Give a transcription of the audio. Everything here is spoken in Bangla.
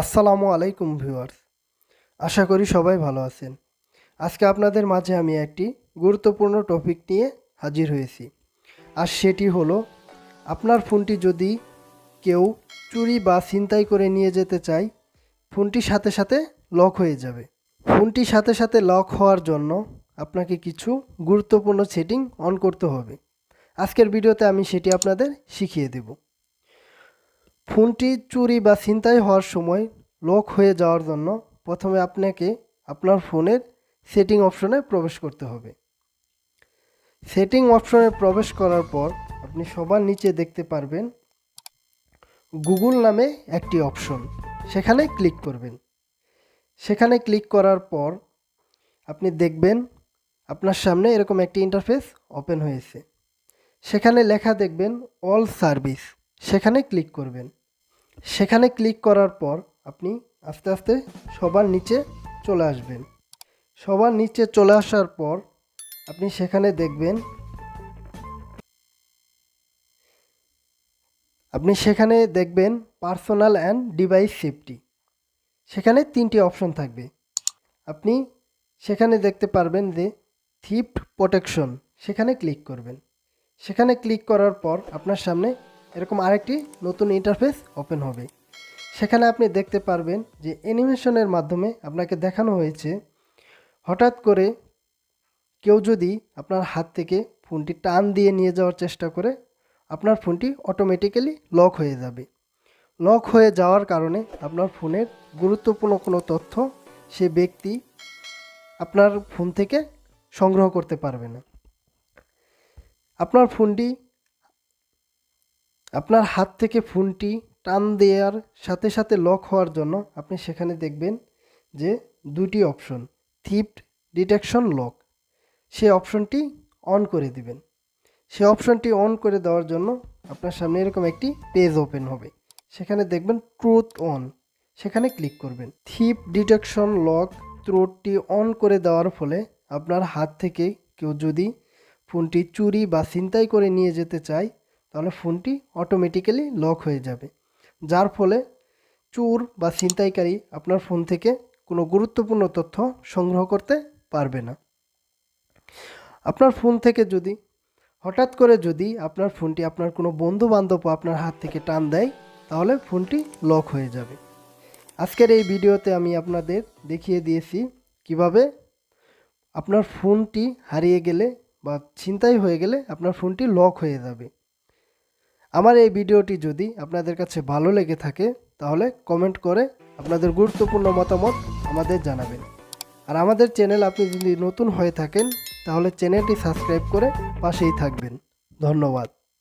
আসসালামু আলাইকুম ভিউয়ার্স। আশা করি সবাই ভালো আছেন। আজকে আপনাদের মাঝে আমি একটি গুরুত্বপূর্ণ টপিক নিয়ে হাজির হয়েছি। আর সেটি হলো, আপনার ফোনটি যদি কেউ চুরি বা ছিনতাই করে নিয়ে যেতে চায়, ফোনটি সাথে সাথে লক হয়ে যাবে। ফোনটি সাথে সাথে লক হওয়ার জন্য আপনাকে কিছু গুরুত্বপূর্ণ সেটিং অন করতে হবে। আজকের ভিডিওতে আমি সেটি আপনাদের শিখিয়ে দেব। ফোনটি চুরি বা ছিনতাই হওয়ার সময় লক হয়ে যাওয়ার জন্য প্রথমে আপনাকে আপনার ফোনের সেটিং অপশনে প্রবেশ করতে হবে। সেটিং অপশনে প্রবেশ করার পর আপনি সবার নিচে দেখতে পারবেন গুগল নামে একটি অপশন। সেখানে ক্লিক করবেন। সেখানে ক্লিক করার পর আপনি দেখবেন আপনার সামনে এরকম একটি ইন্টারফেস ওপেন হয়েছে। সেখানে লেখা দেখবেন অল সার্ভিস সেখানে ক্লিক করবেন। সেখানে ক্লিক করার পর আপনি আস্তে আস্তে সবার নিচে চলে আসবেন। সবার নিচে চলে আসার পর আপনি সেখানে দেখবেন, আপনি সেখানে দেখবেন পার্সোনাল অ্যান্ড ডিভাইস সেফটি সেখানে তিনটি অপশন থাকবে। আপনি সেখানে দেখতে পারবেন যে থিফট প্রোটেকশন সেখানে ক্লিক করবেন। সেখানে ক্লিক করার পর আপনার সামনে এরকম আরেকটি নতুন ইন্টারফেস ওপেন হবে। সেখানে আপনি দেখতে পারবেন যে অ্যানিমেশনের মাধ্যমে আপনাকে দেখানো হয়েছে, হঠাৎ করে কেউ যদি আপনার হাত থেকে ফোনটি টান দিয়ে নিয়ে যাওয়ার চেষ্টা করে, আপনার ফোনটি অটোমেটিক্যালি লক হয়ে যাবে। লক হয়ে যাওয়ার কারণে আপনার ফোনের গুরুত্বপূর্ণ কোনো তথ্য সে ব্যক্তি আপনার ফোন থেকে সংগ্রহ করতে পারবে না। আপনার ফোনটি আপনার হাত থেকে ফোনটি টান দেওয়ার সাথে সাথে লক হওয়ার জন্য আপনি সেখানে দেখবেন যে দুটি অপশন থিফট ডিটেকশন লক সে অপশনটি অন করে দিবেন। সে অপশনটি অন করে দেওয়ার জন্য আপনার সামনে এরকম একটি পেজ ওপেন হবে। সেখানে দেখবেন ট্রুথ অন সেখানে ক্লিক করবেন। থিপ ডিটেকশন লক ত্রোটটি অন করে দেওয়ার ফলে আপনার হাত থেকে কেউ যদি ফোনটি চুরি বা ছিনতাই করে নিয়ে যেতে চায় তাহলে ফোনটি অটোমেটিক্যালি লক হয়ে যাবে। যার ফলে চোর বা ছিনতাইকারী আপনার ফোন থেকে কোনো গুরুত্বপূর্ণ তথ্য সংগ্রহ করতে পারবে না। আপনার ফোন থেকে যদি, হঠাৎ করে যদি আপনার ফোনটি আপনার কোনো বন্ধু বান্ধব আপনার হাত থেকে টান দেয়, তাহলে ফোনটি লক হয়ে যাবে। আজকের এই ভিডিওতে আমি আপনাদের দেখিয়ে দিয়েছি কীভাবে আপনার ফোনটি হারিয়ে গেলে বা ছিনতাই হয়ে গেলে আপনার ফোনটি লক হয়ে যাবে। আমার এই ভিডিওটি যদি আপনাদের কাছে ভালো লেগে থাকে, তাহলে কমেন্ট করে আপনাদের গুরুত্বপূর্ণ মতামত আমাদের জানাবেন। আর আমাদের চ্যানেল আপনি যদি নতুন হয়ে থাকেন, তাহলে চ্যানেলটি সাবস্ক্রাইব করে পাশেই থাকবেন। ধন্যবাদ।